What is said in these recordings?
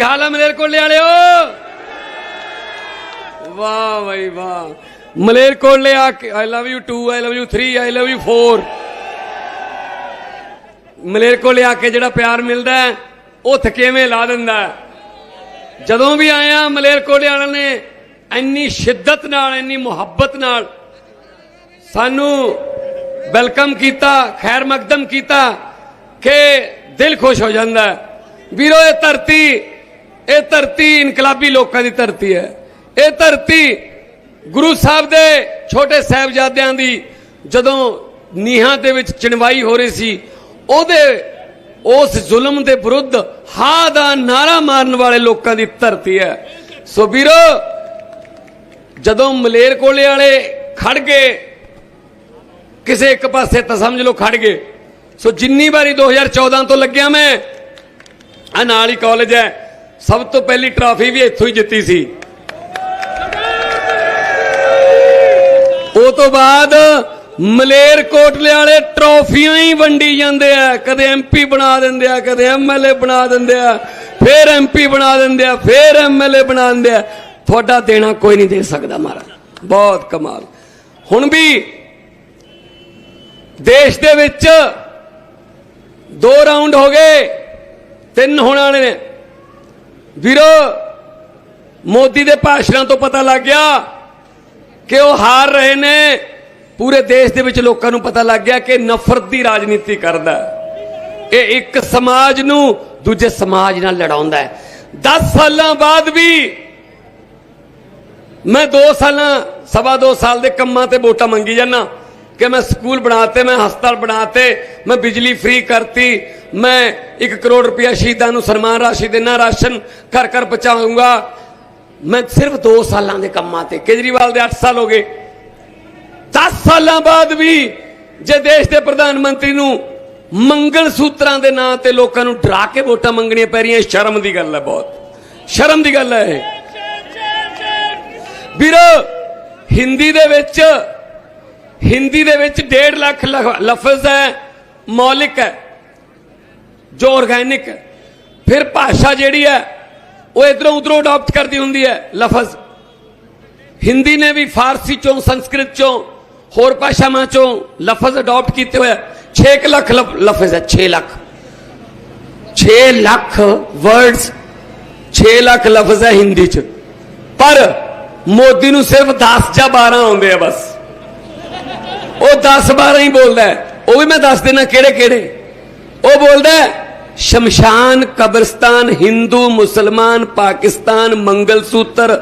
ਕੀ ਹਾਲ ਹੈ ਮਲੇਰਕੋਟਲੇ ਵਾਲਿਓ? ਵਾਹ ਬਈ ਵਾਹ। ਮਲੇਰਕੋਟਲੇ ਆ I love you 2 I love you 3 I love you 4 ਮਲੇਰਕੋਟਲੇ ਆ ਕੇ ਜਿਹੜਾ ਪਿਆਰ ਮਿਲਦਾ ਉਹ ਥਕੇਵੇਂ ਲਾ ਦਿੰਦਾ ਜਦੋਂ ਵੀ ਆਇਆ ਮਲੇਰਕੋਟਲੇ ਵਾਲਿਆਂ ਨੇ, ਇੰਨੀ ਸ਼ਿੱਦਤ ਨਾਲ, ਇੰਨੀ ਮੁਹੱਬਤ ਨਾਲ ਸਾਨੂੰ ਵੈਲਕਮ ਕੀਤਾ, ਖੈਰ ਮਕਦਮ ਕੀਤਾ ਕਿ ਦਿਲ ਖੁਸ਼ ਹੋ ਜਾਂਦਾ ਵੀਰੋ, ਇਹ ਧਰਤੀ ਇਹ ਧਰਤੀ ਇਨਕਲਾਬੀ ਲੋਕਾਂ ਦੀ ਧਰਤੀ ਹੈ। ਇਹ ਧਰਤੀ ਗੁਰੂ ਸਾਹਿਬ ਦੇ ਛੋਟੇ ਸਾਹਿਬਜ਼ਾਦਿਆਂ ਦੀ ਜਦੋਂ ਨੀਹਾਂ ਦੇ ਵਿੱਚ ਚਿਣਵਾਈ ਹੋ ਰਹੀ ਸੀ, ਉਹਦੇ ਉਸ ਜ਼ੁਲਮ ਦੇ ਵਿਰੁੱਧ ਹਾ ਦਾ ਨਾਰਾ ਮਾਰਨ ਵਾਲੇ ਲੋਕਾਂ ਦੀ ਧਰਤੀ ਹੈ। ਸੋ ਵੀਰੋ, ਜਦੋਂ ਮਲੇਰਕੋਟਲੇ ਵਾਲੇ ਖੜ ਗਏ, ਕਿਸੇ ਇੱਕ ਪਾਸੇ ਤਾਂ ਸਮਝ ਲਓ ਖੜ ਗਏ। ਸੋ ਜਿੰਨੀ ਵਾਰੀ 2014 ਤੋਂ ਲੱਗਿਆ ਮੈਂ ਆ ਨਾਲ ਹੀ ਕਾਲਜ ਹੈ। ਸਭ ਤੋਂ ਪਹਿਲੀ ਟਰਾਫੀ ਵੀ ਇੱਥੋਂ ਹੀ ਜਿੱਤੀ ਸੀ। ਉਹ ਤੋਂ ਬਾਅਦ ਮਲੇਰਕੋਟਲੇ ਵਾਲੇ ਟਰੋਫੀਆਂ ਹੀ ਵੰਡੀ ਜਾਂਦੇ ਆ। ਕਦੇ ਐਮਪੀ ਬਣਾ ਦਿੰਦੇ ਆ, ਕਦੇ ਐਮਐਲਏ ਬਣਾ ਦਿੰਦੇ ਆ, ਫੇਰ ਐਮਪੀ ਬਣਾ ਦਿੰਦੇ ਆ, ਫੇਰ ਐਮਐਲਏ ਬਣਾ ਦਿੰਦੇ ਆ। ਤੁਹਾਡਾ ਦੇਣਾ ਕੋਈ ਨਹੀਂ ਦੇ ਸਕਦਾ ਮਹਾਰਾਜ। ਬਹੁਤ ਕਮਾਲ। ਹੁਣ ਵੀ ਦੇਸ਼ ਦੇ ਵਿੱਚ ਦੋ ਰਾਉਂਡ ਹੋ ਗਏ, ਤਿੰਨ ਹੋਣ ਵਾਲੇ ਨੇ। ਵੀਰੋ, ਮੋਦੀ ਦੇ ਭਾਸ਼ਣਾਂ ਤੋਂ ਪਤਾ ਲੱਗ ਗਿਆ ਕਿ ਉਹ ਹਾਰ ਰਹੇ ਨੇ। ਪੂਰੇ ਦੇਸ਼ ਦੇ ਵਿੱਚ ਲੋਕਾਂ ਨੂੰ ਪਤਾ ਲੱਗ ਗਿਆ ਕਿ ਨਫ਼ਰਤ ਦੀ ਰਾਜਨੀਤੀ ਕਰਦਾ ਇਹ ਇੱਕ ਸਮਾਜ ਨੂੰ ਦੂਜੇ ਸਮਾਜ ਨਾਲ ਲੜਾਉਂਦਾ ਹੈ। 10 ਸਾਲਾਂ ਬਾਅਦ ਵੀ ਮੈਂ 2 ਸਾਲਾਂ, ਸਵਾ 2 ਸਾਲ ਦੇ ਕੰਮਾਂ ਤੇ ਵੋਟਾਂ ਮੰਗੀ ਜਾਂਦਾ। ਕਿ ਮੈਂ ਸਕੂਲ ਬਣਾਤੇ, ਮੈਂ ਹਸਪਤਾਲ ਬਣਾਤੇ, ਮੈਂ ਬਿਜਲੀ ਫ੍ਰੀ ਕਰਤੀ, ਮੈਂ 1 ਕਰੋੜ ਰੁਪਇਆ ਸ਼ਹੀਦਾਂ ਨੂੰ ਸਨਮਾਨ ਰਾਸ਼ੀ ਦੇਣਾ ਰਾਸ਼ਨ ਘਰ ਘਰ ਪਹੁੰਚਾਉਂਗਾ। ਮੈਂ ਸਿਰਫ 2 ਸਾਲਾਂ ਦੇ ਕੰਮਾਂ ਤੇ, ਕੇਜਰੀਵਾਲ ਦੇ 8 ਸਾਲ ਹੋ ਗਏ। 10 ਸਾਲਾਂ ਬਾਅਦ ਵੀ ਜੇ ਦੇਸ਼ ਦੇ ਪ੍ਰਧਾਨ ਮੰਤਰੀ ਨੂੰ ਮੰਗਲ ਸੂਤਰਾਂ ਦੇ ਨਾਂ ਤੇ ਲੋਕਾਂ ਨੂੰ ਡਰਾ ਕੇ ਵੋਟਾਂ ਮੰਗਣੀਆਂ ਪੈ ਰਹੀਆਂ, ਸ਼ਰਮ ਦੀ ਗੱਲ ਹੈ ਬਹੁਤ। ਸ਼ਰਮ ਦੀ ਗੱਲ ਹੈ ਇਹ। ਵੀਰੋ, ਹਿੰਦੀ ਦੇ ਵਿੱਚ ਹਿੰਦੀ ਦੇ ਵਿੱਚ 1.5 ਲੱਖ ਲਫ਼ਜ਼ ਹੈ, ਮੌਲਿਕ ਹੈ, ਜੋ ਆਰਗੈਨਿਕ ਹੈ। ਫਿਰ ਭਾਸ਼ਾ ਜਿਹੜੀ ਹੈ, ਉਹ ਇਧਰੋਂ ਉਧਰੋਂ ਅਡਾਪਟ ਕਰਦੀ ਹੁੰਦੀ ਹੈ, ਲਫ਼ਜ਼। ਹਿੰਦੀ ਨੇ ਵੀ ਫਾਰਸੀ ਚੋਂ, ਸੰਸਕ੍ਰਿਤ ਚੋਂ, ਹੋਰ ਭਾਸ਼ਾਵਾਂ ਚੋਂ ਲਫ਼ਜ਼ ਅਡਾਪਟ ਕੀਤੇ ਹੋਏ 6 ਲੱਖ ਲਫ਼ਜ਼ ਹੈ 6 ਲੱਖ। 6 ਲੱਖ ਵਰਡਸ 6 ਲੱਖ ਲਫ਼ਜ਼ ਹੈ ਹਿੰਦੀ ਚ। ਪਰ ਮੋਦੀ ਨੂੰ ਸਿਰਫ 10 ਜਾਂ 12 ਆਉਂਦੇ ਆ ਬਸ। ਉਹ 10 12 ਹੀ ਬੋਲਦਾ ਹੈ। ਉਹ ਵੀ ਮੈਂ ਦੱਸ ਦੇਣਾ ਕਿਹੜੇ ਕਿਹੜੇ ਉਹ ਬੋਲਦਾ ਹੈ, ਸ਼ਮਸ਼ਾਨ ਕਬਰਸਤਾਨ ਹਿੰਦੂ ਮੁਸਲਮਾਨ ਪਾਕਿਸਤਾਨ ਮੰਗਲ ਸੂਤਰ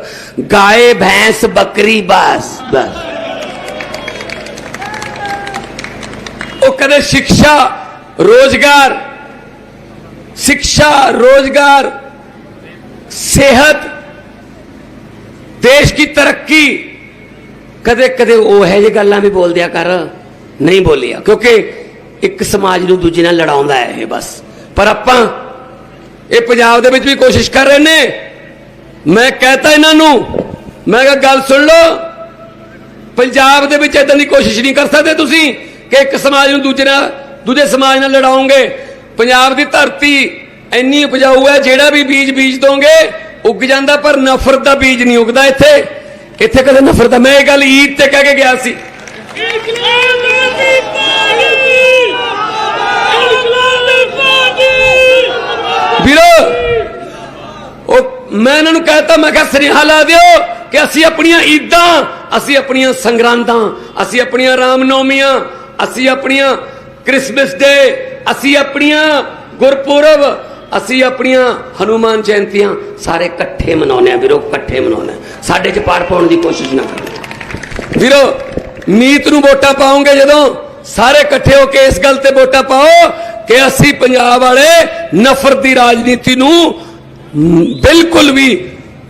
ਗਾਏ ਭੈਂਸ ਬੱਕਰੀ ਬਸ ਬਸ ਉਹ ਕਦੇ ਸਿੱਖਿਆ ਰੋਜ਼ਗਾਰ ਸਿੱਖਿਆ ਰੋਜ਼ਗਾਰ ਸਿਹਤ ਦੇਸ਼ ਦੀ ਤਰੱਕੀ ਕਦੇ ਕਦੇ ਉਹ ਹੈ ਜੇ ਗੱਲਾਂ ਵੀ ਬੋਲ ਦਿਆ ਕਰ, ਨਹੀਂ ਬੋਲਿਆ। ਕਿਉਂਕਿ ਇੱਕ ਸਮਾਜ ਨੂੰ ਦੂਜੇ ਨਾਲ ਲੜਾਉਂਦਾ ਹੈ ਇਹ ਬਸ। ਪਰ ਆਪਾਂ ਇਹ ਪੰਜਾਬ ਦੇ ਵਿੱਚ ਵੀ ਕੋਸ਼ਿਸ਼ ਕਰ ਰਹੇ ਨੇ। ਮੈਂ ਕਹਤਾ ਇਹਨਾਂ ਨੂੰ, ਮੈਂ ਕਿਹਾ ਗੱਲ ਸੁਣ ਲਓ। ਪੰਜਾਬ ਦੇ ਵਿੱਚ ਇਦਾਂ ਦੀ ਕੋਸ਼ਿਸ਼ ਨਹੀਂ ਕਰ ਸਕਦੇ ਤੁਸੀਂ ਕਿ ਇੱਕ ਸਮਾਜ ਨੂੰ ਦੂਜੇ ਨਾਲ, ਦੂਜੇ ਸਮਾਜ ਨਾਲ ਲੜਾਓਗੇ ਪੰਜਾਬ ਦੀ ਧਰਤੀ ਇੰਨੀ ਉਪਜਾਊ ਹੈ, ਜਿਹੜਾ ਵੀ ਬੀਜ ਬੀਜ ਦੋਗੇ, ਉੱਗ ਜਾਂਦਾ, ਪਰ ਨਫ਼ਰਤ ਦਾ ਬੀਜ ਨਹੀਂ ਉੱਗਦਾ ਇੱਥੇ। ਇੱਥੇ ਕਦੇ ਨਫ਼ਰਤ ਦਾ ਮੈਂ ਇਹ ਗੱਲ ਈਦ ਤੇ ਕਹਿ ਕੇ ਗਿਆ ਸੀ ਵੀਰੋ, ਉਹ ਮੈਂ ਇਹਨਾਂ ਨੂੰ ਕਹਤਾ, ਮੈਂ ਕਿਹਾ, ਸੁਨੇਹਾ ਲਾ ਦਿਓ ਕਿ ਅਸੀਂ ਆਪਣੀਆਂ ਈਦਾਂ, ਅਸੀਂ ਆਪਣੀਆਂ ਸੰਗਰਾਂਦਾਂ, ਅਸੀਂ ਆਪਣੀਆਂ ਰਾਮਨੌਮੀਆਂ, ਅਸੀਂ ਆਪਣੀਆਂ ਕ੍ਰਿਸਮਸ ਡੇ, ਅਸੀਂ ਆਪਣੀਆਂ ਗੁਰਪੁਰਬ, ਅਸੀਂ ਆਪਣੀਆਂ ਹਨੂਮਾਨ ਜਯੰਤੀਆਂ ਸਾਰੇ ਇਕੱਠੇ ਮਨਾਉਂਦੇ ਆ ਵੀਰੋ, ਇਕੱਠੇ ਮਨਾਉਂਦੇ ਆ। ਸਾਡੇ ਚ ਪਾੜ ਪਾਉਣ ਦੀ ਕੋਸ਼ਿਸ਼ ਨਾ ਕਰੋ। ਵੀਰੋ, ਮੀਤ ਨੂੰ ਵੋਟਾਂ ਪਾਉਂਗੇ ਜਦੋਂ ਸਾਰੇ ਇਕੱਠੇ ਹੋ ਕੇ ਇਸ ਗੱਲ ਤੇ ਵੋਟਾਂ ਪਾਓ ਕਿ ਅਸੀਂ ਪੰਜਾਬ ਵਾਲੇ ਨਫ਼ਰਤ ਦੀ ਰਾਜਨੀਤੀ ਨੂੰ ਬਿਲਕੁਲ ਵੀ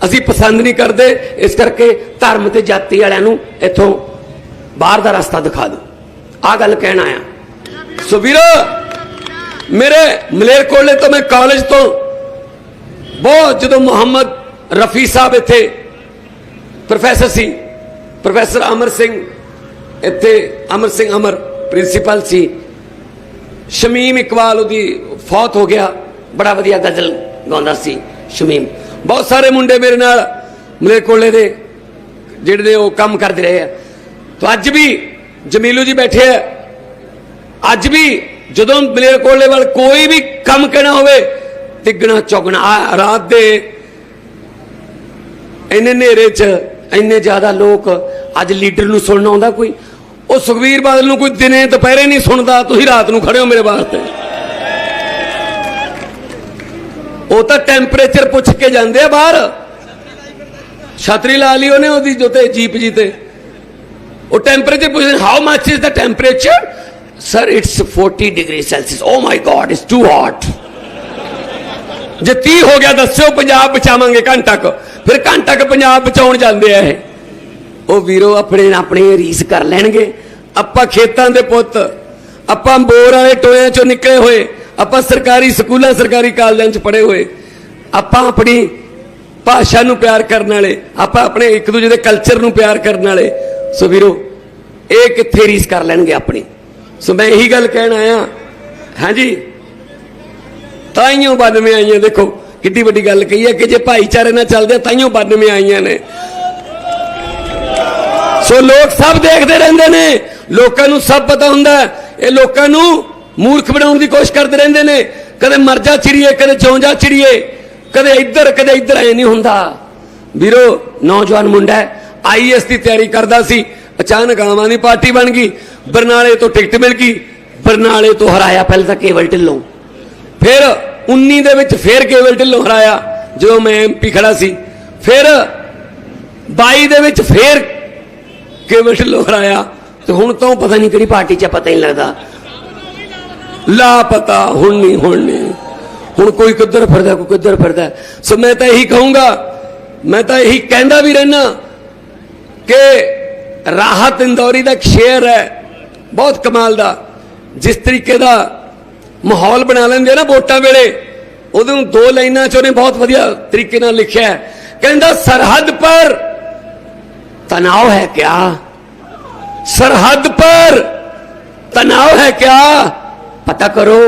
ਅਸੀਂ ਪਸੰਦ ਨਹੀਂ ਕਰਦੇ। ਇਸ ਕਰਕੇ ਧਰਮ ਤੇ ਜਾਤੀ ਵਾਲਿਆਂ ਨੂੰ ਇੱਥੋਂ ਬਾਹਰ ਦਾ ਰਸਤਾ ਦਿਖਾ ਦਿਓ। ਆ ਗੱਲ ਕਹਿਣਾ ਆ ਸੋ ਵੀਰੋ, ਮੇਰੇ ਮਲੇਰਕੋਲੇ ਤੋਂ ਮੈਂ ਕਾਲਜ ਤੋਂ ਬਹੁਤ, ਜਦੋਂ ਮੁਹੰਮਦ ਰਫੀ ਸਾਹਿਬ ਇੱਥੇ ਪ੍ਰੋਫੈਸਰ ਸੀ ਪ੍ਰੋਫੈਸਰ ਅਮਰ ਸਿੰਘ ਇੱਥੇ ਅਮਰ ਸਿੰਘ ਅਮਰ ਪ੍ਰਿੰਸੀਪਲ ਸੀ ਸ਼ਮੀਮ ਇਕਬਾਲ ਉਹਦੀ ਫੌਤ ਹੋ ਗਿਆ। ਬੜਾ ਵਧੀਆ ਗਜ਼ਲ ਗਾਉਂਦਾ ਸੀ ਸ਼ਮੀਮ ਬਹੁਤ ਸਾਰੇ ਮੁੰਡੇ ਮੇਰੇ ਨਾਲ ਮਲੇਕੋਲੇ ਦੇ, ਜਿਹੜੇ ਨੇ ਉਹ ਕੰਮ ਕਰਦੇ ਰਹੇ ਆ। ਤਾਂ ਅੱਜ ਵੀ ਜਮੀਲੂ ਜੀ ਬੈਠੇ ਆ। ਅੱਜ ਵੀ ਜਦੋਂ ਮਲੇਰਕੋਟਲੇ ਵੱਲ ਕੋਈ ਵੀ ਕੰਮ ਕਹਿਣਾ ਹੋਵੇ ਤਿੱਗਣਾ ਚੌਗਣਾ ਆਹ ਰਾਤ ਦੇ ਇੰਨੇ ਹਨੇਰੇ 'ਚ ਇੰਨੇ ਜ਼ਿਆਦਾ ਲੋਕ ਅੱਜ ਲੀਡਰ ਨੂੰ ਸੁਣਨ ਆਉਂਦਾ ਕੋਈ, ਉਹ ਸੁਖਵੀਰ ਬਾਦਲ ਨੂੰ ਕੋਈ ਦਿਨੇ ਦੁਪਹਿਰੇ ਨਹੀਂ ਸੁਣਦਾ, ਤੁਸੀਂ ਰਾਤ ਨੂੰ ਖੜੇ ਹੋ ਮੇਰੇ ਵਾਸਤੇ। ਉਹ ਤਾਂ ਟੈਂਪਰੇਚਰ ਪੁੱਛ ਕੇ ਜਾਂਦੇ ਆ ਬਾਹਰ। ਛਤਰੀ ਲਾ ਲਈ ਉਹਨੇ ਉਹਦੀ ਜੋਤੇ ਜੀਪ ਜੀ ਤੇ। ਉਹ ਟੈਂਪਰੇਚਰ ਪੁੱਛਦੇ how much is the temperature sir it's 40 degree Celsius oh my God it's too hot ਜੇ 30 ਹੋ ਗਿਆ, ਦੱਸਿਓ ਪੰਜਾਬ ਬਚਾਵਾਂਗੇ ਘੰਟਾ ਕੁ। ਫਿਰ ਘੰਟਾ ਕੁ ਪੰਜਾਬ ਬਚਾਉਣ ਜਾਂਦੇ ਆ ਇਹ। ਉਹ ਵੀਰੋ ਆਪਣੇ ਆਪਣੇ ਰੀਸ ਕਰ ਲੈਣਗੇ। ਆਪਾਂ ਖੇਤਾਂ ਦੇ ਪੁੱਤ, ਆਪਾਂ ਬੋਰ ਵਾਲੇ ਟੋਇਆਂ ਚੋਂ ਨਿਕਲੇ ਹੋਏ, ਆਪਾਂ ਸਰਕਾਰੀ ਸਕੂਲਾਂ, ਸਰਕਾਰੀ ਕਾਲਜਾਂ 'ਚ ਪੜ੍ਹੇ ਹੋਏ। ਆਪਾਂ ਆਪਣੀ ਭਾਸ਼ਾ ਨੂੰ ਪਿਆਰ ਕਰਨ ਵਾਲੇ, ਆਪਾਂ ਆਪਣੇ ਇੱਕ ਦੂਜੇ ਦੇ ਕਲਚਰ ਨੂੰ ਪਿਆਰ ਕਰਨ ਵਾਲੇ। ਸੋ ਵੀਰੋ, ਇਹ ਕਿੱਥੇ ਰੀਸ ਕਰ ਲੈਣਗੇ ਆਪਣੀ? ਸੋ ਮੈਂ ਇਹੀ ਗੱਲ ਕਹਿਣ ਆਇਆ, ਹਾਂਜੀ? ਤਾਈਓ 92 ਆਈਆਂ, ਦੇਖੋ। ਕਿੱਡੀ ਵੱਡੀ ਗੱਲ ਕਹੀ ਹੈ ਕਿ ਜੇ ਭਾਈਚਾਰੇ ਨਾਲ ਚੱਲਦੇ ਆ, ਤਾਈਓ 92 ਆਈਆਂ ਨੇ। ਸੋ ਲੋਕ ਸਭ ਦੇਖਦੇ ਰਹਿੰਦੇ ਨੇ। ਲੋਕਾਂ ਨੂੰ ਸਭ ਪਤਾ ਹੁੰਦਾ ਇਹ ਲੋਕਾਂ ਨੂੰ ਮੂਰਖ ਬਣਾਉਣ ਦੀ ਕੋਸ਼ਿਸ਼ ਕਰਦੇ ਰਹਿੰਦੇ ਨੇ। ਕਦੇ ਮਰਜਾ ਚਿੜੀਏ ਕਦੇ ਜਿਉਂ ਜਾ ਚਿੜੀਏ। ਕਦੇ ਇੱਧਰ ਕਦੇ ਇੱਧਰ ਐ ਨਹੀਂ ਹੁੰਦਾ। ਵੀਰੋ ਨੌਜਵਾਨ ਮੁੰਡਾ ਆਈਐਸ ਦੀ ਤਿਆਰੀ ਕਰਦਾ ਸੀ। ਅਚਾਨਕ ਆਮ ਆਦਮੀ ਪਾਰਟੀ ਬਣ ਗਈ। ਬਰਨਾਲੇ ਤੋਂ ਟਿਕਟ ਮਿਲ ਗਈ। ਬਰਨਾਲੇ ਤੋਂ ਹਰਾਇਆ ਪਹਿਲਾਂ ਤਾਂ ਕੇਵਲ ਢਿੱਲੋਂ। ਫਿਰ 19 ਦੇ ਵਿੱਚ ਫਿਰ ਕੇਵਲ ਢਿੱਲੋਂ ਹਰਾਇਆ, ਜਦੋਂ ਮੈਂ ਐਮਪੀ ਖੜਾ ਸੀ। ਫਿਰ 22 ਦੇ ਵਿੱਚ ਫਿਰ ਕੇਵਲ ਢਿੱਲੋਂ ਹਰਾਇਆ। ਤੇ ਹੁਣ ਤਾਂ ਪਤਾ ਨਹੀਂ ਕਿਹੜੀ ਪਾਰਟੀ 'ਚ ਪਤਾ ਹੀ ਨਹੀਂ ਲੱਗਦਾ। ਲਾ ਪਤਾ ਹੁਣ ਨਹੀਂ ਹੁਣ ਨਹੀਂ। ਹੁਣ ਕੋਈ ਕਿੱਧਰ ਫਿਰਦਾ, ਕੋਈ ਕਿੱਧਰ ਫਿਰਦਾ। ਸੋ ਮੈਂ ਤਾਂ ਇਹੀ ਕਹੂੰਗਾ, ਮੈਂ ਤਾਂ ਇਹੀ ਕਹਿੰਦਾ ਵੀ ਰਹਿਣਾ ਕਿ ਰਾਹਤ ਇੰਦੌਰੀ ਦਾ ਇੱਕ ਸ਼ੇਰ ਹੈ, ਬਹੁਤ ਕਮਾਲ ਦਾ। ਜਿਸ ਤਰੀਕੇ ਦਾ ਮਾਹੌਲ ਬਣਾ ਲੈਂਦੇ ਆ ਨਾ ਵੋਟਾਂ ਵੇਲੇ ਉਹਦੇ ਨੂੰ ਦੋ ਲਾਈਨਾਂ ਚ ਉਹਨੇ ਬਹੁਤ ਵਧੀਆ ਤਰੀਕੇ ਨਾਲ ਲਿਖਿਆ ਹੈ ਕਹਿੰਦਾ ਸਰਹੱਦ ਪਰ ਤਣਾਅ ਹੈ ਕਿਆ ਸਰਹੱਦ ਪਰ तनाव है क्या पता करो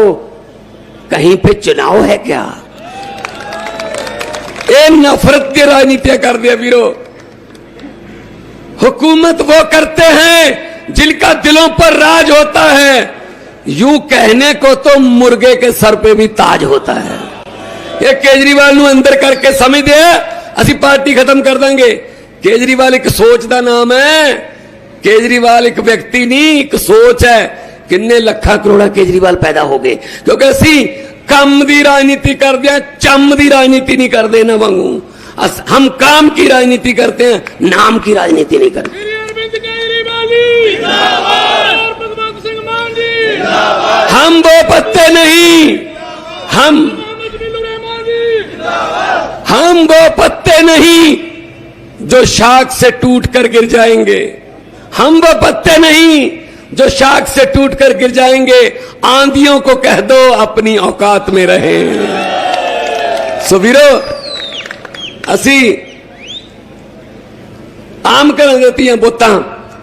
कहीं पे चुनाव है क्या ये नफरत की राजनीतियां कर दिया वीरो हुकूमत वो करते हैं जिनका दिलों पर राज होता है यूं कहने को तो मुर्गे के सर पे भी ताज होता है ਇਹ ਕੇਜਰੀਵਾਲ ਨੂੰ ਅੰਦਰ ਕਰਕੇ ਸਮਝਦੇ ਆ ਅਸੀਂ ਪਾਰਟੀ ਖਤਮ ਕਰ ਦਾਂਗੇ ਕੇਜਰੀਵਾਲ ਇੱਕ ਸੋਚ ਦਾ ਨਾਮ ਹੈ ਕੇਜਰੀਵਾਲ ਇੱਕ ਵਿਅਕਤੀ ਨਹੀਂ ਇੱਕ ਸੋਚ ਹੈ ਕਿੰਨੇ ਲੱਖਾਂ ਕਰੋੜਾ ਕੇਜਰੀਵਾਲ ਪੈਦਾ ਹੋ ਗਏ ਕਿਉਂਕਿ ਅਸੀਂ ਕੰਮ ਦੀ ਰਾਜਨੀਤੀ ਕਰਦੇ ਆ ਚੰਮ ਦੀ ਰਾਜਨੀਤੀ ਨਹੀਂ ਕਰਦੇ ਨਾ ਵਾਂਗੂ ਅਸ- ਹਮ काम की राजनीति करते हैं नाम की राजनीति नहीं करते हम वो पत्ते नहीं। हम हम वो पत्ते नहीं जो शाख से टूट कर गिर जाएँगे। हम वो पत्ते नहीं जो शाख से टूट कर गिर जाएँगे। आंधियों को कह दो अपनी औकात में रहे। सो वीरो, असी आम कर देती हैं बोता।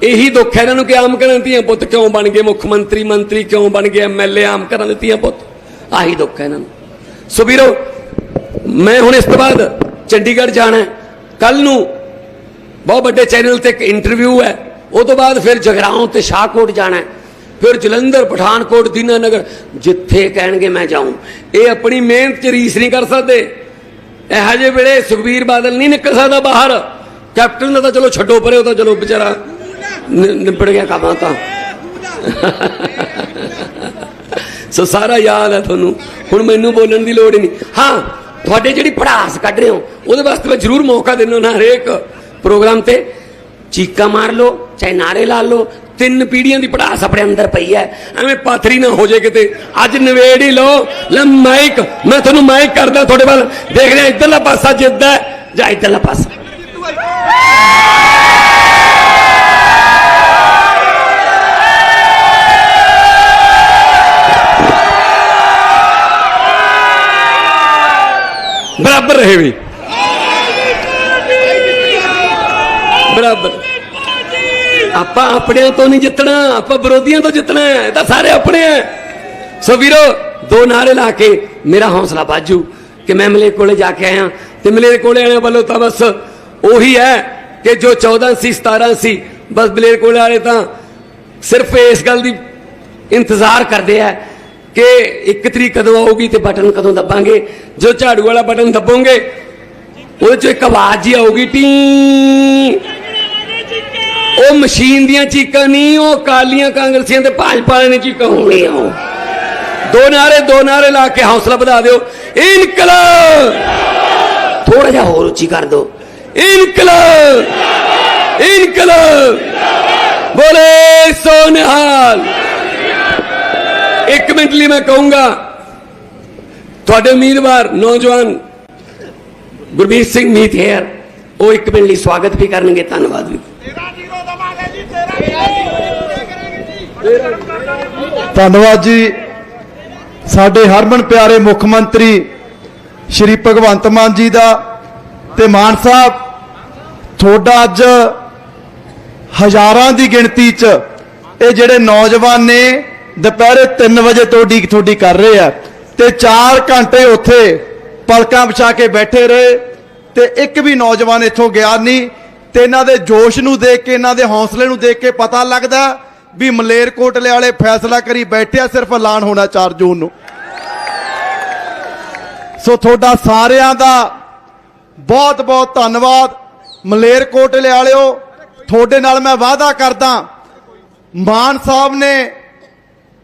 ਇਹੀ ਦੁੱਖ ਹੈ ਇਹਨਾਂ ਨੂੰ ਕਿ ਆਮ ਘਰਾਂ ਦੇ ਧੀਆਂ ਪੁੱਤ ਕਿਉਂ ਬਣ ਗਏ? ਮੁੱਖ ਮੰਤਰੀ ਮੰਤਰੀ ਕਿਉਂ ਬਣ ਗਏ? ਐਮਐਲਏ ਆਮ ਘਰਾਂ ਦੇ ਧੀਆਂ ਪੁੱਤ। ਆਹੀ ਦੁੱਖ ਹੈ ਇਹਨਾਂ ਨੂੰ। ਸੋ ਵੀਰੋ, ਮੈਂ ਹੁਣ ਇਸ ਤੋਂ ਬਾਅਦ ਚੰਡੀਗੜ੍ਹ ਜਾਣਾ ਕੱਲ ਨੂੰ ਬਹੁਤ ਵੱਡੇ ਚੈਨਲ ਤੇ ਇੱਕ ਇੰਟਰਵਿਊ ਹੈ। ਉਹ ਤੋਂ ਬਾਅਦ ਫਿਰ ਜਗਰਾਉਂ ਤੇ ਸ਼ਾਹਕੋਟ ਜਾਣਾ ਫਿਰ ਜਲੰਧਰ, ਪਠਾਨਕੋਟ, ਦੀਨਾਨਗਰ, ਜਿੱਥੇ ਕਹਿਣਗੇ ਮੈਂ ਜਾਊਂ। ਇਹ ਆਪਣੀ ਮਿਹਨਤ ਚ ਰੀਸ ਨਹੀਂ ਕਰ ਸਕਦੇ। ਇਹੋ ਜਿਹੇ ਵੇਲੇ ਸੁਖਬੀਰ ਬਾਦਲ ਨਹੀਂ ਨਿਕਲ ਸਕਦਾ ਬਾਹਰ। ਕੈਪਟਨ ਦਾ ਤਾਂ ਚਲੋ ਛੱਡੋ ਪਰੇ, ਉਹ ਤਾਂ ਚਲੋ ਵਿਚਾਰਾ ਨਿ- ਨਿਬੜ ਗਿਆ ਕੰਮ ਤਾਂ। ਸੋ ਸਾਰਾ ਯਾਦ ਹੈ ਤੁਹਾਨੂੰ। ਹੁਣ ਮੈਨੂੰ ਬੋਲਣ ਦੀ ਲੋੜ ਹੀ ਨਹੀਂ। ਹਾਂ, ਤੁਹਾਡੇ ਜਿਹੜੀ ਪੜਾਸ ਕੱਢ ਰਹੇ ਹੋ, ਉਹਦੇ ਵਾਸਤੇ ਮੈਂ ਜ਼ਰੂਰ ਮੌਕਾ ਦਿੰਦਾ ਨਾ ਹਰੇਕ ਪ੍ਰੋਗਰਾਮ ਤੇ। ਚੀਕਾ ਮਾਰ ਲਓ, ਚਾਹੇ ਨਾਰੇ ਲਾ ਲਓ, ਤਿੰਨ ਪੀੜੀਆਂ ਦੀ ਪੜਾਸ ਆਪਣੇ ਅੰਦਰ ਪਈ ਹੈ। ਐਵੇਂ ਪਾਥਰੀ ਨਾ ਹੋ ਜੇ ਕਿਤੇ। ਅੱਜ ਨਵੇੜ ਹੀ ਲਓ, ਲੈ ਮਾਈਕ ਮੈਂ ਤੁਹਾਨੂੰ ਮਾਈਕ ਕਰਦਾ ਤੁਹਾਡੇ ਵੱਲ। ਦੇਖ ਰਿਹਾ, ਇੱਧਰਲਾ ਪਾਸਾ ਜਿੱਤਦਾ ਹੈ ਜਾਂ ਇੱਧਰਲਾ ਪਾਸਾ। ਬਰਾਬਰ ਰਹੇ ਵੀ। ਬਰਾਬਰ। ਆਪਾਂ ਆਪਣਿਆਂ ਤੋਂ ਨਹੀਂ ਜਿੱਤਣਾ, ਆਪਾਂ ਵਿਰੋਧੀਆਂ ਤੋਂ ਜਿੱਤਣਾ ਹੈ, ਇਹ ਤਾਂ ਸਾਰੇ ਆਪਣੇ ਹੈ। ਸੋ ਵੀਰੋ, ਦੋ ਨਾਰੇ ਲਾ ਕੇ ਮੇਰਾ ਹੌਸਲਾ ਬਾਜੂ ਕਿ ਮੈਂ ਮਲੇ ਕੋਲੇ ਜਾ ਕੇ ਆਇਆ। ਤੇ ਮਲੇ ਕੋਲੇ ਵਾਲਿਆਂ ਵੱਲੋਂ ਤਾਂ ਬਸ ਉਹੀ ਹੈ ਕਿ ਜੋ 14 ਸੀ 17 ਸੀ, ਬਸ ਮਲੇਰ ਕੋਲੇ ਵਾਲੇ ਤਾਂ ਸਿਰਫ ਇਸ ਗੱਲ ਦੀ ਇੰਤਜ਼ਾਰ ਕਰਦੇ ਆ ਕਿ ਇੱਕ ਤਰੀਕ ਕਦੋਂ ਆਊਗੀ ਤੇ ਬਟਨ ਕਦੋਂ ਦੱਬਾਂਗੇ? ਜੋ ਝਾੜੂ ਵਾਲਾ ਬਟਨ ਦੱਬੋਗੇ, ਉਹਦੇ ਚੋਂ ਇੱਕ ਆਵਾਜ਼ ਜੀ ਆਊਗੀ, ਟੀ। ਉਹ ਮਸ਼ੀਨ ਦੀਆਂ ਚੀਕਾਂ ਨਹੀਂ, ਉਹ ਕਾਲੀਆਂ ਕਾਂਗਰਸੀਆਂ ਤੇ ਭਾਜਪਾ ਵਾਲਿਆਂ ਨੇ ਚੀਕਾਂ ਹੋਣੀਆਂ ਉਹ। ਦੋ ਨਾਰੇ ਦੋ ਨਾਰੇ ਲਾ ਕੇ ਹੌਸਲਾ ਵਧਾ ਦਿਓ। ਇਨਕਲਾਬ! ਥੋੜਾ ਜਿਹਾ ਹੋਰ ਉੱਚੀ ਕਰ ਦਿਓ। ਇਨਕਲਾਬ! ਇਨਕਲਾਬ! ਬੋਲੇ ਸੋਨਹਾਲ! ਇੱਕ ਮਿੰਟ ਲਈ ਮੈਂ ਕਹੂੰਗਾ, ਤੁਹਾਡੇ ਉਮੀਦਵਾਰ ਨੌਜਵਾਨ ਗੁਰਬੀਰ ਸਿੰਘ ਮੀਤ ਹੇਅਰ, ਉਹ ਇੱਕ ਮਿੰਟ ਲਈ ਸਵਾਗਤ ਵੀ ਕਰਨਗੇ, ਧੰਨਵਾਦ ਵੀ। ਧੰਨਵਾਦ ਜੀ। ਸਾਡੇ ਹਰਮਨ ਪਿਆਰੇ ਮੁੱਖ ਮੰਤਰੀ ਸ਼੍ਰੀ ਭਗਵੰਤ ਮਾਨ ਜੀ ਦਾ ਤੇ ਮਾਨ ਸਾਹਿਬ, ਤੁਹਾਡਾ ਅੱਜ ਹਜ਼ਾਰਾਂ ਦੀ ਗਿਣਤੀ 'ਚ ਇਹ ਜਿਹੜੇ ਨੌਜਵਾਨ ਨੇ ਦੁਪਹਿਰੇ 3 ਵਜੇ ਤੋਂ ਡੀਕ ਤੁਹਾਡੀ ਕਰ ਰਹੇ ਆ ਤੇ 4 ਘੰਟੇ ਉੱਥੇ ਪਲਕਾਂ ਵਿਛਾ ਕੇ ਬੈਠੇ ਰਹੇ ਤੇ ਇੱਕ ਵੀ ਨੌਜਵਾਨ ਇੱਥੋਂ ਗਿਆ ਨਹੀਂ ਤੇ ਇਹਨਾਂ ਦੇ ਜੋਸ਼ ਨੂੰ ਦੇਖ ਕੇ, ਇਹਨਾਂ ਦੇ ਹੌਸਲੇ ਨੂੰ ਦੇਖ ਕੇ ਪਤਾ ਲੱਗਦਾ ਵੀ ਮਲੇਰਕੋਟਲੇ ਵਾਲੇ ਫੈਸਲਾ ਕਰੀ ਬੈਠਿਆ ਸਿਰਫ ਐਲਾਨ ਹੋਣਾ 4 ਜੂਨ ਨੂੰ। ਸੋ ਤੁਹਾਡਾ ਸਾਰਿਆਂ ਦਾ ਬਹੁਤ ਬਹੁਤ ਧੰਨਵਾਦ। ਮਲੇਰਕੋਟਲੇ ਵਾਲਿਓ, ਤੁਹਾਡੇ ਨਾਲ ਮੈਂ ਵਾਅਦਾ ਕਰਦਾ, ਮਾਨ ਸਾਹਿਬ ਨੇ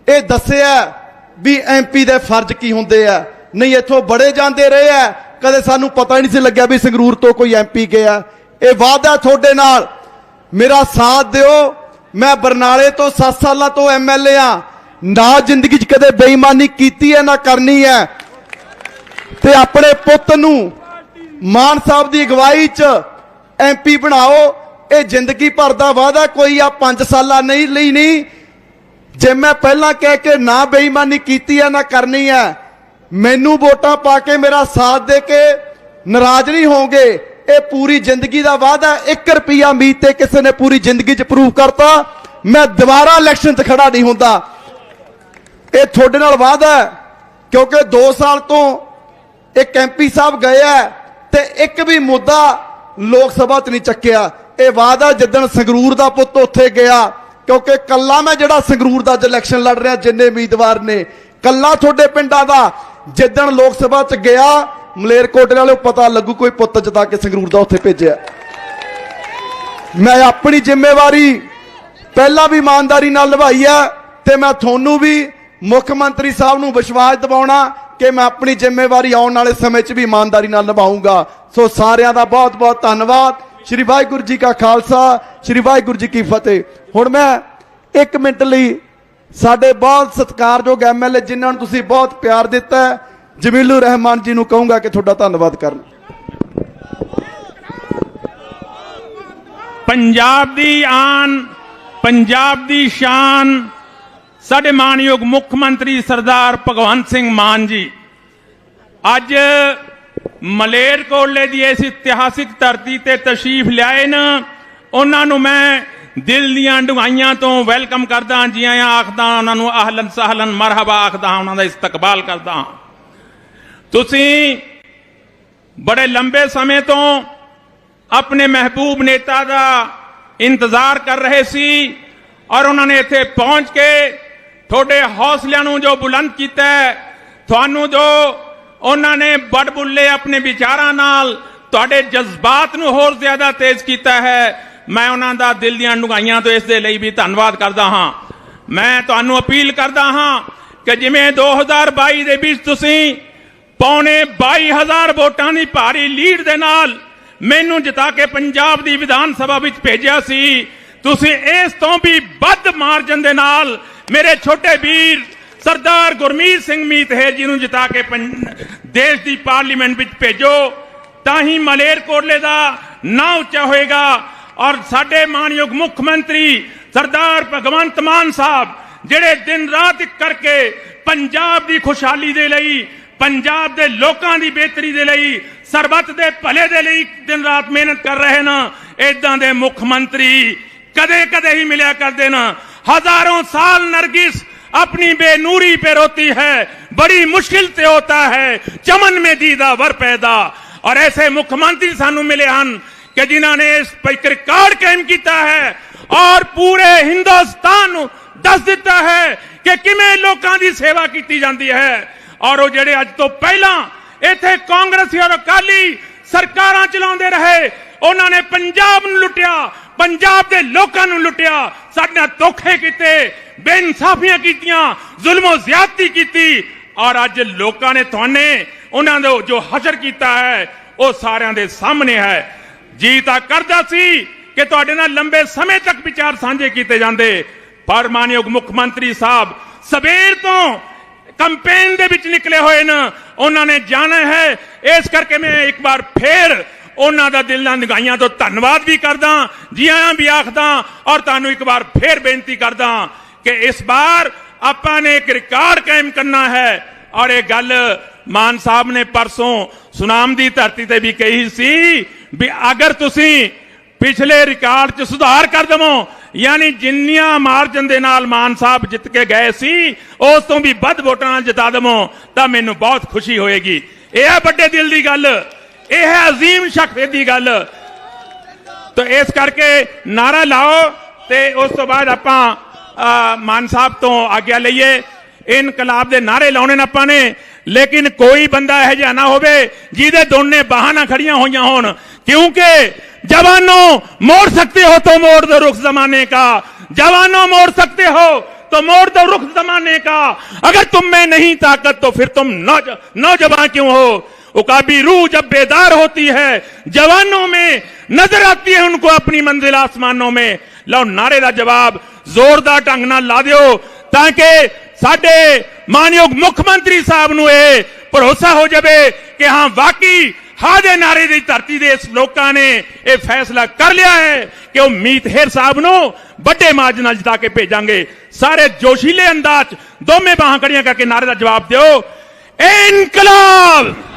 ਇਹ ਦੱਸਿਆ ਵੀ ਐਮਪੀ ਦੇ ਫਰਜ਼ ਕੀ ਹੁੰਦੇ ਆ। ਨਹੀਂ, ਇੱਥੋਂ ਬੜੇ ਜਾਂਦੇ ਰਹੇ ਆ। ਕਦੇ ਸਾਨੂੰ ਪਤਾ ਹੀ ਨਹੀਂ ਸੀ ਲੱਗਿਆ ਵੀ ਸੰਗਰੂਰ ਤੋਂ ਕੋਈ ਐਮਪੀ ਗਿਆ। ਇਹ ਵਾਅਦਾ ਤੁਹਾਡੇ ਨਾਲ। ਮੇਰਾ ਸਾਥ ਦਿਓ। ਮੈਂ ਬਰਨਾਲੇ ਤੋਂ 7 ਸਾਲਾਂ ਤੋਂ ਐਮਐਲਏ ਆ। ਨਾ ਜ਼ਿੰਦਗੀ 'ਚ ਕਦੇ ਬੇਈਮਾਨੀ ਕੀਤੀ ਹੈ, ਨਾ ਕਰਨੀ ਹੈ। ਤੇ ਆਪਣੇ ਪੁੱਤ ਨੂੰ ਮਾਨ ਸਾਹਿਬ ਦੀ ਅਗਵਾਈ 'ਚ ਐਮਪੀ ਬਣਾਓ। ਇਹ ਜ਼ਿੰਦਗੀ ਭਰ ਦਾ ਵਾਅਦਾ। ਕੋਈ ਆ 5 ਸਾਲਾਂ ਨਹੀਂ ਲਈ ਨਹੀਂ। ਜੇ ਮੈਂ ਪਹਿਲਾਂ ਕਹਿ ਕੇ ਨਾ ਬੇਈਮਾਨੀ ਕੀਤੀ ਹੈ, ਨਾ ਕਰਨੀ ਹੈ, ਮੈਨੂੰ ਵੋਟਾਂ ਪਾ ਕੇ ਮੇਰਾ ਸਾਥ ਦੇ ਕੇ ਨਾਰਾਜ਼ ਨਹੀਂ ਹੋਵੋਗੇ। ਇਹ ਪੂਰੀ ਜ਼ਿੰਦਗੀ ਦਾ ਵਾਅਦਾ 1 ਰੁਪਿਆ ਉਮੀਦ ਤੇ ਕਿਸੇ ਨੇ ਪੂਰੀ ਜ਼ਿੰਦਗੀ 'ਚ ਪ੍ਰੂਵ ਕਰਤਾ। ਮੈਂ ਦੁਬਾਰਾ ਇਲੈਕਸ਼ਨ 'ਚ ਖੜਾ ਨਹੀਂ ਹੁੰਦਾ। ਇਹ ਤੁਹਾਡੇ ਨਾਲ ਵਾਅਦਾ ਕਿਉਂਕਿ 2 ਸਾਲ ਤੋਂ ਇੱਕ ਐਮਪੀ ਸਾਹਿਬ ਗਏ ਆ ਤੇ ਇੱਕ ਵੀ ਮੁੱਦਾ ਲੋਕ ਸਭਾ 'ਚ ਨਹੀਂ ਚੱਕਿਆ। ਇਹ ਵਾਅਦਾ ਜਿੱਦਣ ਸੰਗਰੂਰ ਦਾ ਪੁੱਤ ਉੱਥੇ ਗਿਆ ਕਿਉਂਕਿ ਕੱਲਾ ਮੈਂ ਜਿਹੜਾ ਸੰਗਰੂਰ ਦਾ ਅੱਜ ਇਲੈਕਸ਼ਨ ਲੜ ਰਿਹਾ, ਜਿੰਨੇ ਉਮੀਦਵਾਰ ਨੇ, ਕੱਲਾ ਤੁਹਾਡੇ ਪਿੰਡਾਂ ਦਾ। ਜਿੱਦਣ ਲੋਕ ਸਭਾ 'ਚ ਗਿਆ ਮਲੇਰਕੋਟਲੇ ਵਾਲੇ ਪਤਾ ਲੱਗੂ ਕੋਈ ਪੁੱਤ ਜਿਤਾ ਕੇ ਸੰਗਰੂਰ ਦਾ ਉੱਥੇ ਭੇਜਿਆ। ਮੈਂ ਆਪਣੀ ਜ਼ਿੰਮੇਵਾਰੀ ਪਹਿਲਾਂ ਵੀ ਇਮਾਨਦਾਰੀ ਨਾਲ ਨਿਭਾਈ ਹੈ ਤੇ ਮੈਂ ਤੁਹਾਨੂੰ ਵੀ ਮੁੱਖ ਮੰਤਰੀ ਸਾਹਿਬ ਨੂੰ ਵਿਸ਼ਵਾਸ ਦਿਵਾਉਣਾ ਕਿ ਮੈਂ ਆਪਣੀ ਜ਼ਿੰਮੇਵਾਰੀ ਆਉਣ ਵਾਲੇ ਸਮੇਂ 'ਚ ਵੀ ਇਮਾਨਦਾਰੀ ਨਾਲ ਨਿਭਾਉਂਗਾ ਸੋ ਸਾਰਿਆਂ ਦਾ ਬਹੁਤ ਬਹੁਤ ਧੰਨਵਾਦ। ਸ਼੍ਰੀ ਵਾਹਿਗੁਰੂ ਜੀ ਕਾ ਖਾਲਸਾ, ਸ਼੍ਰੀ ਵਾਹਿਗੁਰੂ ਜੀ ਕੀ ਫਤਿਹ। ਹੁਣ ਮੈਂ 1 ਮਿੰਟ ਲਈ ਸਾਡੇ ਬਹੁਤ ਸਤਿਕਾਰਯੋਗ ਐਮਐਲਏ ਜਿਨ੍ਹਾਂ ਨੂੰ ਤੁਸੀਂ ਬਹੁਤ ਪਿਆਰ ਦਿੱਤਾ ਜਮੀਲੂ ਰਹਿਮਾਨ ਜੀ ਨੂੰ ਕਹੂੰਗਾ ਕਿ ਤੁਹਾਡਾ ਧੰਨਵਾਦ ਕਰਨ। ਪੰਜਾਬ ਦੀ ਆਨ, ਪੰਜਾਬ ਦੀ ਸ਼ਾਨ, ਸਾਡੇ ਮਾਨਯੋਗ ਮੁੱਖ ਮੰਤਰੀ ਸਰਦਾਰ ਭਗਵੰਤ ਸਿੰਘ ਮਾਨ ਜੀ, ਅੱਜ ਮਲੇਰਕੋਟਲੇ ਦੀ ਇਸ ਇਤਿਹਾਸਿਕ ਧਰਤੀ ਤੇ ਤਸ਼ਰੀਫ ਲਿਆਏ ਨਾ। ਉਹਨਾਂ ਨੂੰ ਮੈਂ ਦਿਲ ਦੀਆਂ ਡੁਆਈਆਂ ਤੋਂ ਵੈਲਕਮ ਕਰਦਾ ਜੀ ਆਇਆਂ ਆਖਦਾ ਉਹਨਾਂ ਨੂੰ ਅਹਲਨ ਸਹਲਨ ਮਰਹਬਾ ਆਖਦਾ ਉਹਨਾਂ ਦਾ ਇਸਤਕਬਾਲ ਕਰਦਾ ਹਾਂ। ਤੁਸੀਂ ਬੜੇ ਲੰਬੇ ਸਮੇਂ ਤੋਂ ਆਪਣੇ ਮਹਿਬੂਬ ਨੇਤਾ ਦਾ ਇੰਤਜ਼ਾਰ ਕਰ ਰਹੇ ਸੀ ਔਰ ਉਹਨਾਂ ਨੇ ਇੱਥੇ ਪਹੁੰਚ ਕੇ ਤੁਹਾਡੇ ਹੌਸਲਿਆਂ ਨੂੰ ਜੋ ਬੁਲੰਦ ਕੀਤਾ ਤੁਹਾਨੂੰ ਜੋ ਉਹਨਾਂ ਨੇ ਬੜਬੁੱਲੇ ਆਪਣੇ ਵਿਚਾਰਾਂ ਨਾਲ ਤੁਹਾਡੇ ਜਜ਼ਬਾਤ ਨੂੰ ਹੋਰ ਜ਼ਿਆਦਾ ਤੇਜ਼ ਕੀਤਾ ਹੈ। ਮੈਂ ਉਹਨਾਂ ਦਾ ਦਿਲ ਦੀਆਂ ਡੂੰਘਾਈਆਂ ਤੋਂ ਇਸ ਦੇ ਲਈ ਵੀ ਧੰਨਵਾਦ ਕਰਦਾ ਹਾਂ। ਮੈਂ ਤੁਹਾਨੂੰ ਅਪੀਲ ਕਰਦਾ ਹਾਂ ਕਿ ਜਿਵੇਂ 2022 ਦੇ ਵਿੱਚ ਤੁਸੀਂ ਪੌਣੇ 22000 ਵੋਟਾਂ ਦੀ ਭਾਰੀ ਲੀਡ ਦੇ ਨਾਲ ਮੈਨੂੰ ਜਿਤਾ ਕੇ ਪੰਜਾਬ ਦੀ ਵਿਧਾਨ ਸਭਾ ਵਿੱਚ ਭੇਜਿਆ ਸੀ, ਤੁਸੀਂ ਇਸ ਤੋਂ ਵੀ ਵੱਧ ਮਾਰਜਨ ਦੇ ਨਾਲ ਮੇਰੇ ਛੋਟੇ ਵੀਰ ਸਰਦਾਰ ਗੁਰਮੀਤ ਸਿੰਘ ਮੀਤਹੇਰ ਜੀ ਨੂੰ ਜਿਤਾ ਕੇ ਦੇਸ਼ ਦੀ ਪਾਰਲੀਮੈਂਟ ਵਿੱਚ ਭੇਜੋ, ਤਾਂ ਹੀ ਮਲੇਰਕੋਟਲੇ ਦਾ ਨਾਂ ਉੱਚਾ ਹੋਏਗਾ। ਔਰ ਸਾਡੇ ਮਾਨਯੋਗ ਮੁੱਖ ਮੰਤਰੀ ਸਰਦਾਰ ਭਗਵੰਤ ਮਾਨ ਸਾਹਿਬ, ਜਿਹੜੇ ਦਿਨ ਰਾਤ ਇੱਕ ਕਰਕੇ ਪੰਜਾਬ ਦੀ ਖੁਸ਼ਹਾਲੀ ਦੇ ਲਈ, ਪੰਜਾਬ ਦੇ ਲੋਕਾਂ ਦੀ ਬਿਹਤਰੀ ਦੇ ਲਈ, ਸਰਬੱਤ ਦੇ ਭਲੇ ਦੇ ਲਈ ਦਿਨ ਰਾਤ ਮਿਹਨਤ ਕਰ ਰਹੇ ਨਾ ਇਦਾਂ ਦੇ ਮੁੱਖ ਮੰਤਰੀ ਕਦੇ ਕਦੇ ਹੀ ਮਿਲਿਆ ਕਰਦੇ ਨਾ। ਹਜ਼ਾਰਾਂ ਸਾਲ ਨਰਗਿਸ अपनी बेनूरी पे रोती है बड़ी मुश्किल से होता है चमन में दीदा वर पैदा और ऐसे मुख्यमंत्री सानू मिले ਹਨ ਕਿ ਜਿਨ੍ਹਾਂ ਨੇ ਇਸ ਪਰ ਇੱਕ ਰਿਕਾਰਡ ਕਾਇਮ ਕੀਤਾ ਹੈ ਔਰ ਪੂਰੇ ਹਿੰਦੁਸਤਾਨ ਨੂੰ ਦੱਸ ਦਿੱਤਾ ਹੈ ਕਿ ਕਿਵੇਂ ਲੋਕਾਂ ਦੀ ਸੇਵਾ ਕੀਤੀ ਜਾਂਦੀ ਹੈ ਔਰ ਉਹ ਜਿਹੜੇ ਅੱਜ ਤੋਂ ਪਹਿਲਾਂ ਇੱਥੇ ਕਾਂਗਰਸੀ ਔਰ ਅਕਾਲੀ ਸਰਕਾਰਾਂ ਚਲਾਉਂਦੇ ਰਹੇ ਉਹਨਾਂ ਨੇ ਪੰਜਾਬ ਨੂੰ ਲੁੱਟਿਆ ਪੰਜਾਬ ਦੇ ਲੋਕਾਂ ਨੂੰ ਲੁੱਟਿਆ। ਸਾਡੇ ਨਾਲ ਧੋਖੇ ਕੀਤੇ, ਬੇਇਨਸਾਫੀਆਂ ਕੀਤੀਆਂ, ਜ਼ੁਲਮੋ ਜ਼ਿਆਦਤੀ ਕੀਤੀ। ਔਰ ਅੱਜ ਲੋਕਾਂ ਨੇ ਤੁਹਾਨੇ, ਉਹਨਾਂ ਦਾ ਜੋ ਹਸ਼ਰ ਕੀਤਾ ਹੈ, ਉਹ ਸਾਰਿਆਂ ਦੇ ਸਾਹਮਣੇ ਹੈ। ਜੀ ਤਾਂ ਕਰਦਾ ਸੀ ਕਿ ਤੁਹਾਡੇ ਨਾਲ ਲੰਬੇ ਸਮੇਂ ਤੱਕ ਵਿਚਾਰ ਸਾਂਝੇ ਕੀਤੇ ਜਾਂਦੇ। ਪਰ ਮਾਨਯੋਗ ਮੁੱਖ ਮੰਤਰੀ ਸਾਹਿਬ, ਸਵੇਰ ਤੋਂ ਕੰਪੇਨ ਦੇ ਵਿੱਚ ਨਿਕਲੇ ਹੋਏ ਨੇ। ਉਹਨਾਂ ਨੇ ਜਾਣਾ ਹੈ। ਇਸ ਕਰਕੇ ਮੈਂ ਇੱਕ ਵਾਰ ਫੇਰ ਉਹਨਾਂ ਦਾ ਦਿਲ ਨਾਲ ਨਿਗਾਹੀਆਂ ਤੋਂ ਧੰਨਵਾਦ ਵੀ ਕਰਦਾ ਜੀ ਆਇਆਂ ਵੀ ਆਖਦਾ ਔਰ ਤੁਹਾਨੂੰ ਇੱਕ ਵਾਰ ਫੇਰ ਬੇਨਤੀ ਕਰਦਾ ਕਿ ਇਸ ਵਾਰ ਆਪਾਂ ਨੇ ਇੱਕ ਰਿਕਾਰਡ ਕਾਇਮ ਕਰਨਾ ਹੈ। ਔਰ ਇਹ ਗੱਲ ਮਾਨ ਸਾਹਿਬ ਨੇ ਪਰਸੋਂ ਸੁਨਾਮ ਦੀ ਧਰਤੀ ਤੇ ਵੀ ਕਹੀ ਸੀ ਵੀ ਅਗਰ ਤੁਸੀਂ ਪਿਛਲੇ ਰਿਕਾਰਡ 'ਚ ਸੁਧਾਰ ਕਰ ਦਵੋ, ਯਾਨੀ ਜਿੰਨੀਆਂ ਮਾਰਜਨ ਦੇ ਨਾਲ ਮਾਨ ਸਾਹਿਬ ਜਿੱਤ ਕੇ ਗਏ ਸੀ, ਉਸ ਤੋਂ ਵੀ ਵੱਧ ਵੋਟਾਂ ਨਾਲ ਜਿਤਾ ਦਵੋ, ਤਾਂ ਮੈਨੂੰ ਬਹੁਤ ਖੁਸ਼ੀ ਹੋਏਗੀ। ਇਹ ਆ ਵੱਡੇ ਦਿਲ ਦੀ ਗੱਲ। ਇਹ ਹੈ ਅਜ਼ੀਮ ਸ਼ਖਸੀਅਤ ਦੀ ਗੱਲ ਤਾਂ ਇਸ ਕਰਕੇ ਨਾਰਾ ਲਾਓ ਤੇ ਉਸ ਤੋਂ ਬਾਅਦ ਆਪਾਂ ਅ, ਮਾਨ ਸਾਹਿਬ ਤੋਂ ਆਗਿਆ ਲਈਏ ਇਨਕਲਾਬ ਦੇ ਨਾਰੇ ਲਾਉਣੇ ਨੇ ਆਪਾਂ ਨੇ ਲੇਕਿਨ ਕੋਈ ਬੰਦਾ ਇਹ ਜਿਹਾ ਨਾ ਹੋਵੇ ਜਿਹਦੇ ਦੋਨੇ ਬਾਹਾਂ ਨਾ ਖੜੀਆਂ ਹੋਈਆਂ ਹੋਣ क्योंकि जवानों मोड़ सकते हो तो मोड़ दो रुख जमाने का जवानों मोड़ सकते हो तो मोड़ दो रुख जमाने का अगर तुम में नहीं ताकत तो फिर तुम नौज, नौजवान क्यों हो उकाबी रूह जब बेदार होती है, जवानों में नज़र आती है उनको अपनी मंजिल आसमानों में। लो नारे का जवाब, जोरदार ढंग न ला दो ताकि साढ़े मानयोग मुख्यमंत्री साहब न भरोसा हो जाए कि हाँ वाकई हादे नारे की धरती के लोगों ने यह फैसला कर लिया है कि वह मीत हेर साहब न वे मार्जन जिता के भेजा सारे जोशीले अंदाज दो बहां खड़िया करके नारे का जवाब दो इनकलाब!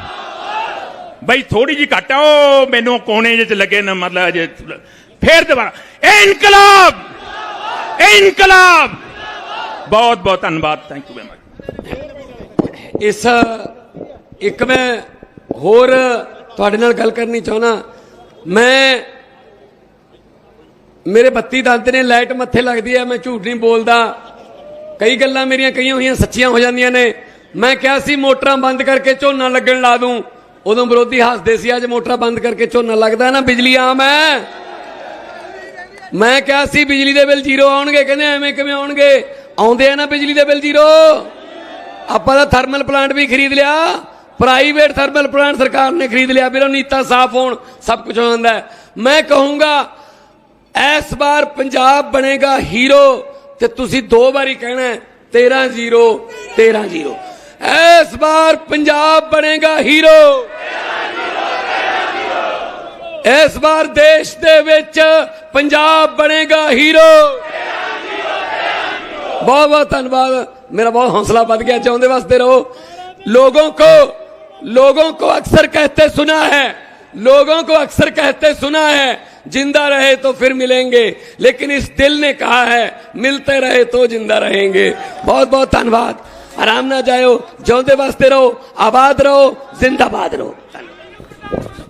ਬਈ ਥੋੜੀ ਜੀ ਘੱਟ ਆ, ਉਹ ਮੈਨੂੰ ਕੋਨੇ ਜਿਹੇ ਚ ਲੱਗੇ ਨਾ, ਮਤਲਬ ਜੇ ਫੇਰ ਦੁਬਾਰਾ। ਇਨਕਲਾਬ! ਇਨਕਲਾਬ! ਬਹੁਤ ਬਹੁਤ ਧੰਨਵਾਦ ਥੈਂਕ ਯੂ ਵੈਰੀ ਮਚ ਇਸ, ਇੱਕ ਮੈਂ ਹੋਰ ਤੁਹਾਡੇ ਨਾਲ ਗੱਲ ਕਰਨੀ ਚਾਹੁੰਦਾ। ਮੈਂ, ਮੇਰੇ ਬੱਤੀ ਦੰਦ ਨੇ ਲਾਈਟ ਮੱਥੇ ਲੱਗਦੀ ਹੈ ਮੈਂ ਝੂਠ ਨਹੀਂ ਬੋਲਦਾ। ਕਈ ਗੱਲਾਂ ਮੇਰੀਆਂ ਕਈਆਂ ਹੋਈਆਂ ਸੱਚੀਆਂ ਹੋ ਜਾਂਦੀਆਂ ਨੇ। ਮੈਂ ਕਿਹਾ ਸੀ ਮੋਟਰਾਂ ਬੰਦ ਕਰਕੇ ਝੋਨਾ ਲੱਗਣ ਲਾ ਦੂੰ। ਉਦੋਂ ਵਿਰੋਧੀ ਹੱਸਦੇ ਸੀ ਅੱਜ ਮੋਟਰਾਂ ਬੰਦ ਕਰਕੇ ਝੋਨਾ ਲੱਗਦਾ ਨਾ ਬਿਜਲੀ ਆਮ ਹੈ। ਮੈਂ ਕਿਹਾ ਸੀ ਬਿਜਲੀ ਦੇ ਬਿੱਲ ਜ਼ੀਰੋ ਆਉਣਗੇ ਕਹਿੰਦੇ ਐਵੇਂ ਕਿਵੇਂ ਆਉਣਗੇ? ਆਉਂਦੇ ਆ ਨਾ ਬਿਜਲੀ ਦੇ ਬਿੱਲ ਜ਼ੀਰੋ? ਆਪਾਂ ਦਾ ਥਰਮਲ ਪਲਾਂਟ ਵੀ ਖਰੀਦ ਲਿਆ। ਪ੍ਰਾਈਵੇਟ ਥਰਮਲ ਪਲਾਂਟ ਸਰਕਾਰ ਨੇ ਖਰੀਦ ਲਿਆ। ਵੀਰੋ ਨੀਤਾ ਸਾਫ਼ ਹੋਣ ਸਭ ਕੁਝ ਹੋ ਜਾਂਦਾ ਮੈਂ ਕਹੂੰਗਾ ਇਸ ਵਾਰ ਪੰਜਾਬ ਬਣੇਗਾ ਹੀਰੋ ਤੇ ਤੁਸੀਂ ਦੋ ਵਾਰੀ ਕਹਿਣਾ ਹੈ, 13 0 13 0 ਇਸ ਵਾਰ ਪੰਜਾਬ ਬਣੇਗਾ ਹੀਰੋ ਇਸ ਵਾਰ ਦੇਸ਼ ਦੇ ਵਿੱਚ ਪੰਜਾਬ ਬਣੇਗਾ ਹੀਰੋ बहुत बहुत धन्यवाद मेरा बहुत हौसला बढ़ गया चाहते वास्ते रहो लोगों को लोगों को अक्सर कहते सुना है लोगों को अक्सर कहते सुना है जिंदा रहे तो फिर मिलेंगे लेकिन इस दिल ने कहा है मिलते रहे तो जिंदा रहेंगे बहुत बहुत धन्यवाद आराम ना जाओ जिंदे वास्ते रहो आबाद रहो जिंदाबाद रहो धन्यवाद